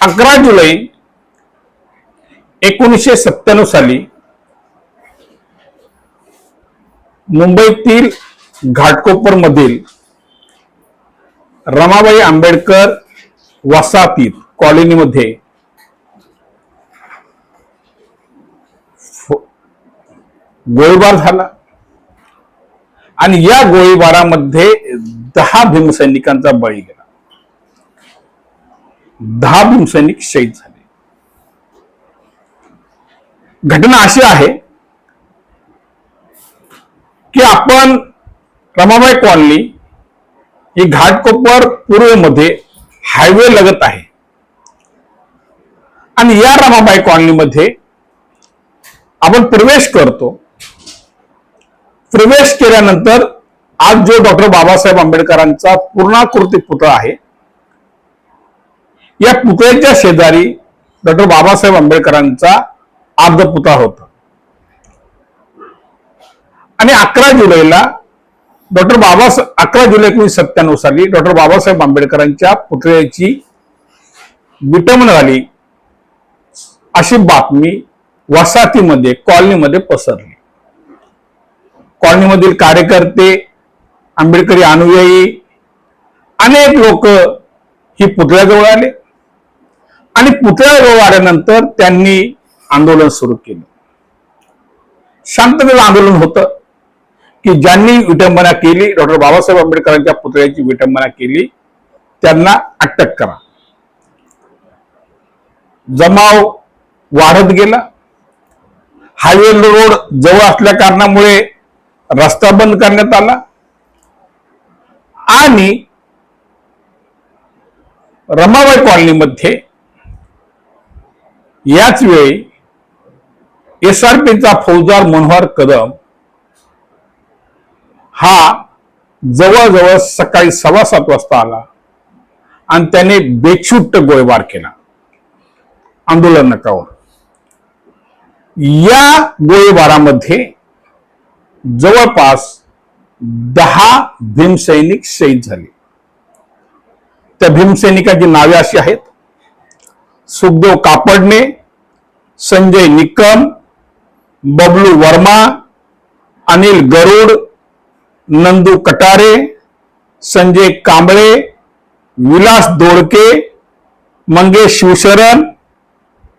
अकरा जुलै एकोणीसशे सत्त्याण्णव साली मुंबईतील घाटकोपर मधील रमाबाई आंबेडकर वसाहतीत कॉलनीमध्ये गोळीबार झाला. आणि या गोळीबारामध्ये दहा भीमसैनिकांचा बळी गेला. दहा भीमसैनिक शहीद झाले. घटना अशी आहे की आपण रमाबाई कॉलनी ही घाटकोपर पूर्वेमध्ये हायवे लगत आहे. आणि या रमाबाई कॉलनीमध्ये आपण प्रवेश करतो. प्रवेश केल्यानंतर आज जो डॉक्टर बाबासाहेब आंबेडकरांचा पूर्णाकृती पुतळा आहे या पुतळ्याच्या शेजारी डॉक्टर बाबासाहेब आंबेडकरांचा अर्ध पुतळा होता. आणि अकरा जुलैला डॉक्टर बाबासाहेब अकरा जुलै एकोणीसशे सत्त्याण्णव साली डॉक्टर बाबासाहेब आंबेडकरांच्या पुतळ्याची विटंबन झाली. अशी बातमी वसाहतीमध्ये कॉलनीमध्ये पसरली. कॉलनीमधील कार्यकर्ते आंबेडकरी अनुयायी अनेक लोक ही पुतळ्याजवळ आले. आणि पुतळ्या वाढल्यानंतर त्यांनी आंदोलन सुरू केलं. शांततेचं आंदोलन होतं की ज्यांनी विटंबना केली डॉक्टर बाबासाहेब आंबेडकरांच्या पुतळ्याची विटंबना केली त्यांना अटक करा. जमाव वाढत गेला. हायवे रोड जवळ असल्या कारणामुळे रस्ता बंद करण्यात आला. आणि रमाबाई कॉलनीमध्ये याच वेळी एस आर फौजदार मनोहर कदम हा जवळजवळ सकाळी सव्वा सात वाजता आला आणि त्याने बेछुट्ट गोळीबार केला. आंदोलन नकावर या गोळीबारामध्ये जवळपास दहा भीमसैनिक शहीद झाले. त्या भीमसैनिकाची नावे अशी आहेत. सुखदेव कापडणे संजय निकम बबलू वर्मा अनिल गरुड नंदू कटारे संजय कांबळे विलास दोडके मंगेश शिवशरण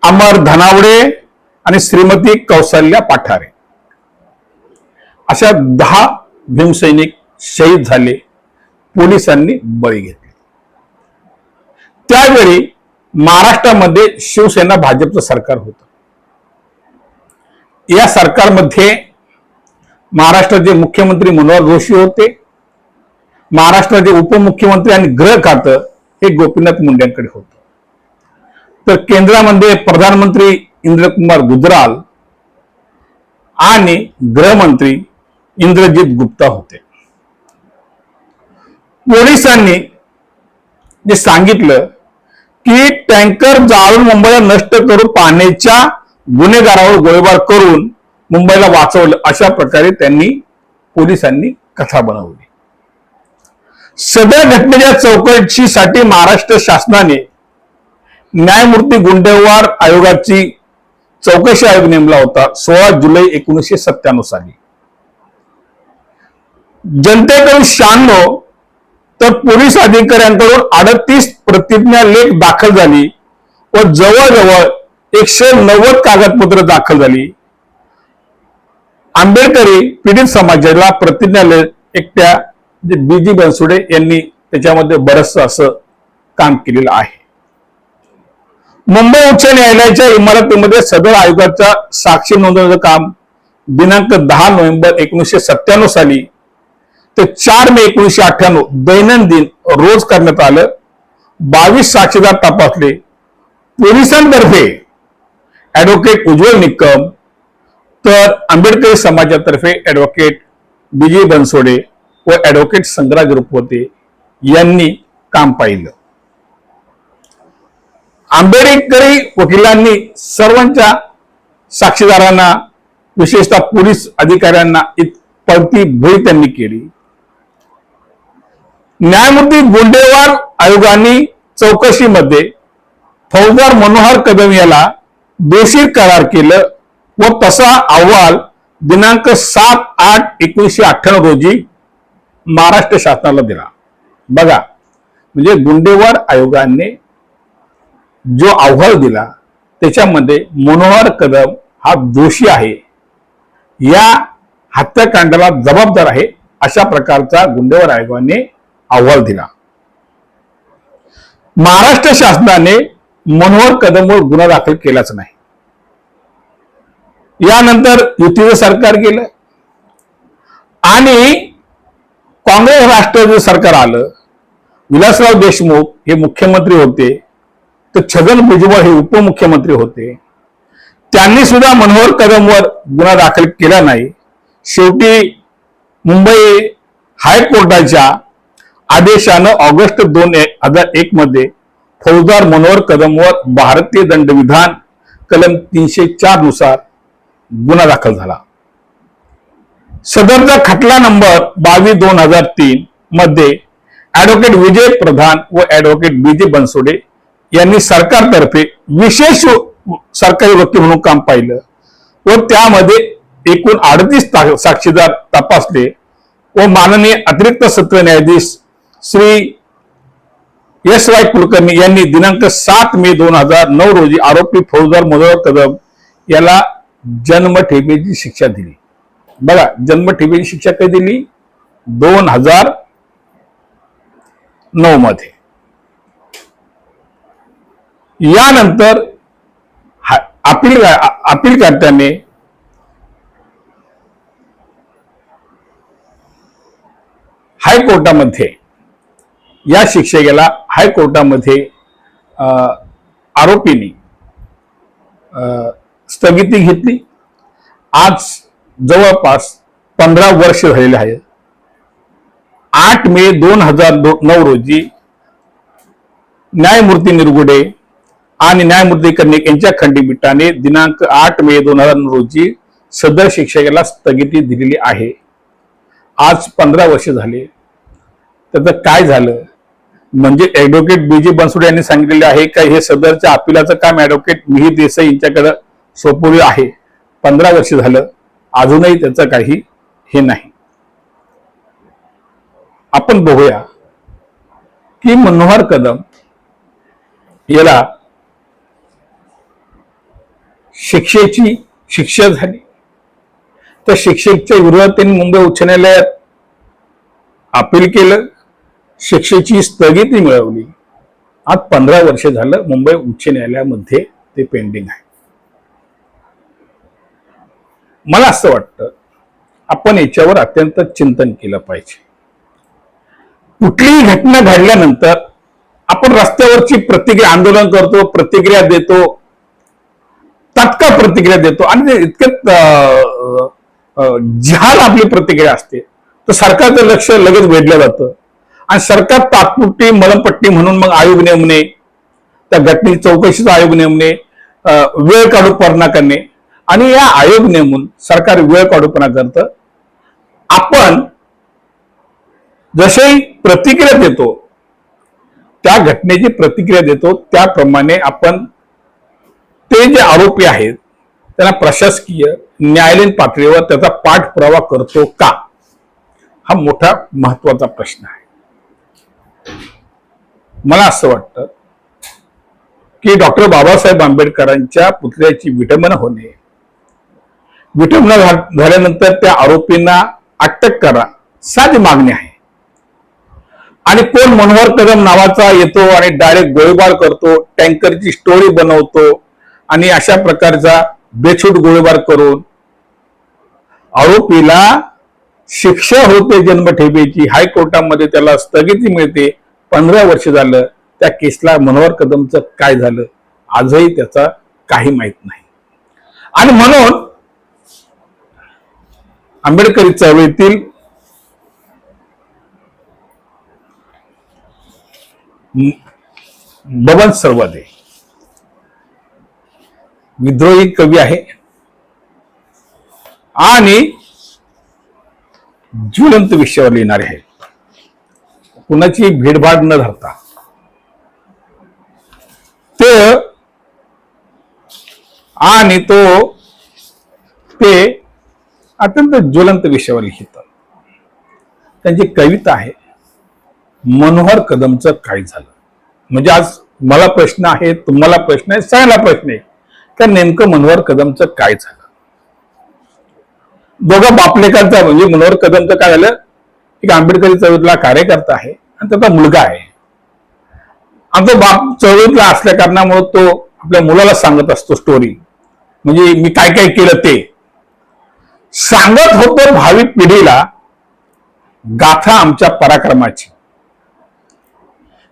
अमर धनावडे आणि श्रीमती कौशल्या पाठारे. अशा दहा भीमसैनिक शहीद झाले पोलिसांनी बळी घेतली. त्यावेळी महाराष्ट्रामध्ये शिवसेना भाजपचं सरकार होतं. या सरकारमध्ये महाराष्ट्राचे मुख्यमंत्री मनोहर जोशी होते महाराष्ट्राचे उपमुख्यमंत्री आणि गृह खातं हे गोपीनाथ मुंडेंकडे होतं. तर केंद्रामध्ये प्रधानमंत्री इंद्रकुमार गुजराल आणि गृहमंत्री इंद्रजित गुप्ता होते. पोलिसांनी जे सांगितलं की टँकर जाळून मुंबईला नष्ट करून पाण्याच्या गुन्हेगारावर गोळीबार करून मुंबईला वाचवलं अशा प्रकारे त्यांनी पोलिसांनी कथा बनवली. सदर घटनेच्या चौकशीसाठी महाराष्ट्र शासनाने न्यायमूर्ती गुंडेवार आयोगाची चौकशी आयोग नेमला होता सोळा जुलै एकोणीसशे सत्त्याण्णव साली. जनतेकडून शहाण्णव तर पोलीस अधिकाऱ्यांकडून अडतीस प्रतिज्ञा लेख दाखल झाली व जवळजवळ एकशे नव्वद कागदपत्र दाखल झाली. आंबेडकरी पीडित समाजाला प्रतिज्ञा लेख एकट्या बीजी बनसुडे यांनी त्याच्यामध्ये बरंच असं काम केलेलं आहे. मुंबई उच्च न्यायालयाच्या इमारतीमध्ये सदर आयोगाचा साक्षी नोंदवण्याचं काम दिनांक दहा नोव्हेंबर एकोणीसशे सत्त्याण्णव साली ते चार मे एकोणीसशे अठ्ठ्याण्णव दैनंदिन रोज करण्यात आलं. बावीस साक्षीदार तपासले. पोलिसांतर्फे ऍडव्होकेट उज्ज्वल निकम तर आंबेडकरी समाजातर्फे ऍडव्होकेट विजय बनसोडे व ऍडव्होकेट संग्राज रुपवते यांनी काम पाहिलं. आंबेडकरी वकिलांनी सर्वांच्या साक्षीदारांना विशेषतः पोलीस अधिकाऱ्यांना इतपरती भोई त्यांनी केली. न्यायमूर्ती गुंडेवार आयोगाने चौकशीमध्ये फौजदार मनोहर कदम याला दोषी करार केलं व तसा अहवाल दिनांक सात आठ एकोणीसशे अठ्ठ्याण्णव रोजी महाराष्ट्र शासनाला दिला. बघा म्हणजे गुंडेवार आयोगाने जो अहवाल दिला त्याच्यामध्ये मनोहर कदम हा दोषी आहे. या हत्याकांडाला जबाबदार आहे अशा प्रकारचा गुंडेवार आयोगाने अहवाल दिला. महाराष्ट्र शासनाने मनोहर कदमवर गुन्हा दाखल केलाच नाही. यानंतर युतीचं सरकार गेलं. आणि काँग्रेस राष्ट्रवादी सरकार आलं. विलासराव देशमुख हे मुख्यमंत्री होते. तर छगन भुजबळ हे उपमुख्यमंत्री होते. त्यांनी सुद्धा मनोहर कदमवर गुन्हा दाखल केला नाही. शेवटी मुंबई हायकोर्टाच्या आदेशानं ऑगस्ट दोन हजार एक मध्ये फौजदार मनोहर कदमवर भारतीय दंडविधान कलम तीनशे चारनुसार गुन्हा दाखल झाला. सदरचा खटला नंबर बावीस दोन हजार तीन मध्ये ऍडव्होकेट विजय प्रधान व ऍडव्होकेट बी बनसोडे यांनी सरकारतर्फे विशेष सरकारी वकील म्हणून काम पाहिलं व त्यामध्ये एकूण अडतीस साक्षीदार तपासले व माननीय अतिरिक्त सत्र न्यायाधीश श्री एस वाय कुलकर्णी यांनी दिनांक सात मे दोन हजार नऊ रोजी आरोपी फौजदार मधुर कदम याला जन्मठेपेची शिक्षा दिली. बघा जन्मठेपेची शिक्षा कधी दिली? दोन हजार नऊ मध्ये. यानंतर अपील अपील अपीलकर्त्याने हायकोर्टामध्ये या शिक्षेला हायकोर्टामध्ये अं, आरोपींनी अं, स्थगिती घेतली. आज जवळपास पंधरा वर्ष झालेले आहे. आठ मे दोन हजार नऊ रोजी न्यायमूर्ती निरगुडे आणि न्यायमूर्ती कर्णिक यांच्या खंडपीठाने दिनांक आठ मे दोन हजार नऊ रोजी सदर शिक्षकाला स्थगिती दिलेली आहे. आज पंधरा वर्ष झाले. त्याचं काय झालं? म्हणजे ऍडव्होकेट बी जी बनसोडे यांनी सांगितलेले आहे का हे सदरच्या अपिलाचं काम ऍडव्होकेट मिहिर देसाई यांच्याकडे सोपवलं आहे. पंधरा वर्ष झालं अजूनही त्याचं काही हे नाही. आपण बघूया की मनोहर कदम याला शिक्षेची शिक्षा झाली. तर शिक्षेच्या विरोधात त्यांनी मुंबई उच्च न्यायालयात अपील केलं. शिक्षेची स्थगिती मिळवली. आज पंधरा वर्ष झालं मुंबई उच्च न्यायालयामध्ये ते पेंडिंग आहे. मला असं वाटतं आपण याच्यावर अत्यंत चिंतन केलं पाहिजे. कुठलीही घटना घडल्यानंतर आपण रस्त्यावरची प्रतिक्रिया आंदोलन करतो प्रतिक्रिया देतो तात्काळ प्रतिक्रिया देतो आणि इतकं अं, जहाल आपली प्रतिक्रिया असते. तर सरकारचं लक्ष लगेच वेधलं जातं. आणि सरकार तात्पुरती मलमपट्टी म्हणून मग आयोग नेमणे त्या घटनेची चौकशीचा आयोग नेमणे वेळ काढूपणा करणे. आणि या आयोग नेमून सरकार वेळ काढूपणा करतं. आपण जसे प्रतिक्रिया देतो त्या घटनेची प्रतिक्रिया देतो त्याप्रमाणे आपण ते जे आरोपी आहेत त्यांना प्रशासकीय न्यायालयीन पातळीवर त्याचा पाठपुरावा करतो का? हा मोठा महत्त्वाचा प्रश्न आहे. मला असं वाटतं की डॉक्टर बाबासाहेब आंबेडकरांच्या पुतळ्याची विटंबना होणे विटंबना झाल्यानंतर त्या आरोपींना अटक करा साधी मागणी आहे. आणि कोण मनोहर कदम नावाचा येतो आणि डायरेक्ट गोळीबार करतो टँकरची स्टोरी बनवतो आणि अशा प्रकारचा बेछूट गोळीबार करून आरोपीला शिक्षा होते जन्मठेपेची हायकोर्टामध्ये त्याला स्थगिती मिळते पंधरा वर्ष झालं त्या केसला मनोहर कदमचं काय झालं? आजही त्याचा काही माहीत नाही. आणि म्हणून आंबेडकरी चळवळीतील बबन सर्वदे. विद्रोही कवी आहे. आणि ज्वलंत विषयावर लिहिणारे आहे कुणाची भेदभाड न धरता. ते आणि तो ते अत्यंत ज्वलंत विषयावर लिहितात त्यांची कविता आहे. मनोहर कदमचं काय झालं? म्हणजे आज मला प्रश्न आहे तुम्हाला प्रश्न आहे सगळ्याला प्रश्न आहे. तर नेमकं मनोहर कदमचं काय झालं? दोघं बापलेकांचा म्हणजे मनोहर कदमचं काय झालं? एक आंबेडकरी चळवळीतला कार्यकर्ता आहे आणि त्याचा मुलगा आहे. आमचा तो बाप चळवळीतला असल्या कारणामुळे तो आपल्या मुलाला सांगत असतो स्टोरी म्हणजे मी काय काय केलं ते. सांगत होतो भावी पिढीला गाथा आमच्या पराक्रमाची.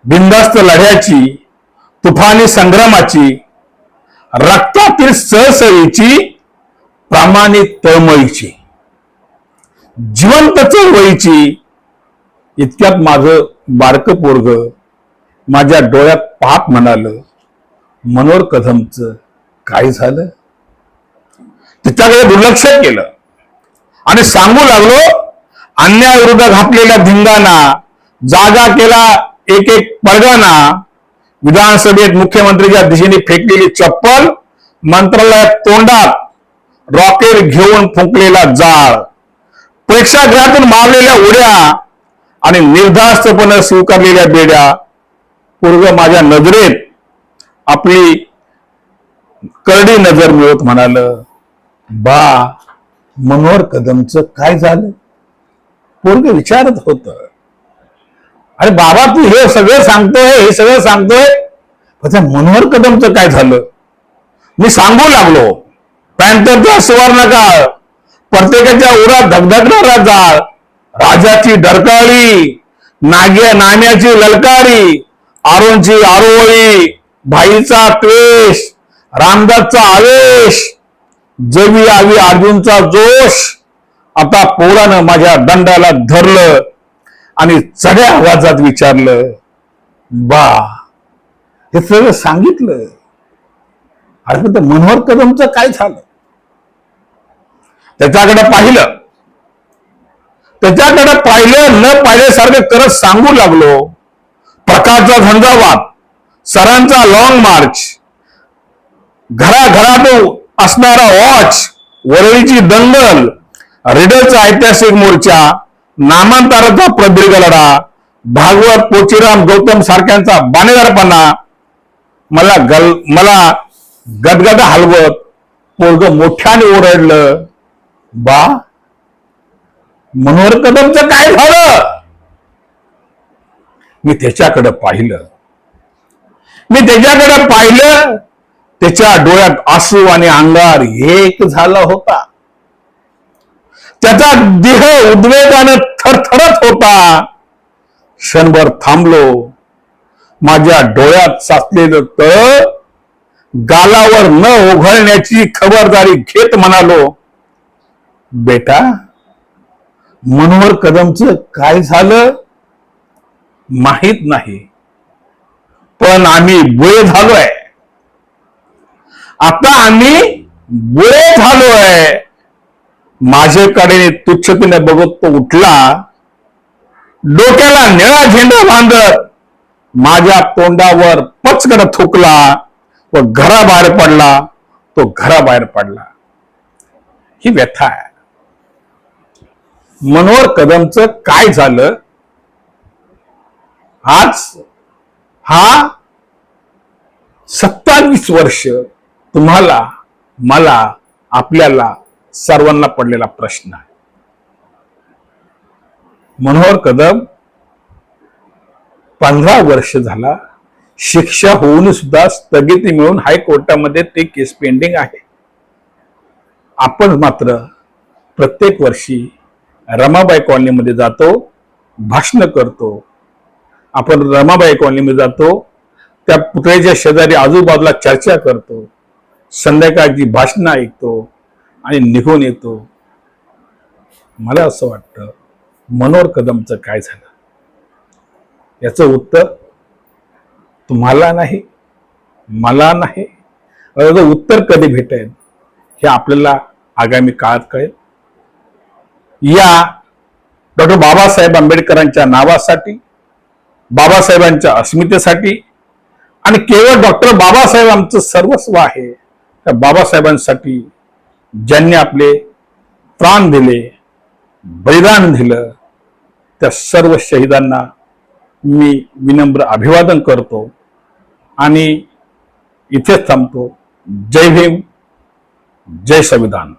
बिंदास्त लढ्याची तुफानी संग्रामाची रक्तातील सळसळीची प्रामाणिक तळमळीची. जिवंत चळवळीची इतक्यात माझं बारकं पोरग माझ्या डोळ्यात पाप म्हणालं. मनोहर कदमचं काय झालं? तिच्याकडे दुर्लक्ष केलं. आणि सांगू लागलो अन्यायाविरुद्ध घातलेल्या धिंगाणा जागा केला एक एक परगाना विधानसभेत मुख्यमंत्रीच्या दिशेने फेकलेली चप्पल मंत्रालयात तोंडात रॉकेट घेऊन फुंकलेला जाळ. प्रेक्षागृहातून मारलेल्या उड्या आणि निर्धास्तपणे स्वीकारलेल्या बेड्या पूर्व माझ्या नजरेत आपली करडी नजर मिळत म्हणाल बा मनोहर कदमचं काय झालं? पोरग विचारत होत. अरे बाबा तू हे सगळं सांगतोय हे सगळं सांगतोय पण त्या मनोहर कदमचं काय झालं? मी सांगू लागलो. पॅन्थरचा सुवर्ण काळ प्रत्येकाच्या उरात धगधगणारा जाळ राजाची डरकाळी नाग्या नाण्याची ललकारी आरोंची आरोळी भाईचा त्वेष रामदासचा आवेश जवी आवी अर्जुनचा जोश. आता पोरानं माझ्या दंडाला धरलं आणि चढ्या आवाजात विचारलं बा हे सगळं सांगितलं. अरे तर मनोहर कदमचं काय झालं? त्याच्याकडे पाहिलं. त्याच्याकडे पाहिलं न पाहिल्यासारखं करत सांगू लागलो. प्रकारचा झंझावात सरांचा लॉंग मार्च घराघरात असणारा वॉच वरळीची दंगल रिडलचा ऐतिहासिक मोर्चा नामांतराचा प्रदीर्घ लढा भागवत पोचीराम गौतम सारख्यांचा बाणेदारपणा मला गल मला गदगद हलवत पोरग मोठ्याने ओरडलं. बा मनोहर कदमचं काय झालं? मी त्याच्याकडे पाहिलं. मी त्याच्याकडे पाहिलं त्याच्या डोळ्यात आसू आणि अंगार एक झाला होता. त्याचा देह उद्वेगानं थरथरत होता. क्षणभर थांबलो. माझ्या डोळ्यात साचलेलं तळ गालावर न ओघळण्याची खबरदारी घेत म्हणालो बेटा मनोहर कदमचं काय झालं माहीत नाही पण आम्ही बुळे झालोय. आता आम्ही बुळे झालोय. माझ्याकडे तुच्छतेने बघत तो उठला डोक्याला निळा झेंडा बांधत माझ्या तोंडावर पचकड थुकला व घराबाहेर पडला तो घराबाहेर पडला. ही व्यथा आहे. मनोहर कदमचं काय झालं? आज हा सत्तावीस वर्ष तुम्हाला मला आपल्याला सर्वांना पडलेला प्रश्न आहे. मनोहर कदम पंधरा वर्ष झाला शिक्षा होऊन सुद्धा स्थगिती मिळून हायकोर्टामध्ये ते केस पेंडिंग आहे. आपण मात्र प्रत्येक वर्षी रमाबाई कॉलनीमध्ये जातो भाषण करतो. आपण रमाबाई कॉलनीमध्ये जातो त्या पुतळ्याच्या शेजारी आजूबाजूला चर्चा करतो संध्याकाळची भाषणं ऐकतो आणि निघून येतो. मला असं वाटतं मनोहर कदमचं काय झालं? याचं उत्तर तुम्हाला नाही मला नाही. याचं उत्तर कधी भेटेल हे आपल्याला आगामी काळात कळेल. या डॉक्टर बाबासाहेब आंबेडकरांच्या नावासाठी बाबासाहेबांच्या अस्मितेसाठी आणि केवळ डॉक्टर बाबासाहेब आमचं सर्वस्व आहे त्या बाबासाहेबांसाठी ज्यांनी आपले प्राण दिले बलिदान दिलं त्या सर्व शहीदांना मी विनम्र अभिवादन करतो आणि इथेच थांबतो. जय भीम जय संविधान.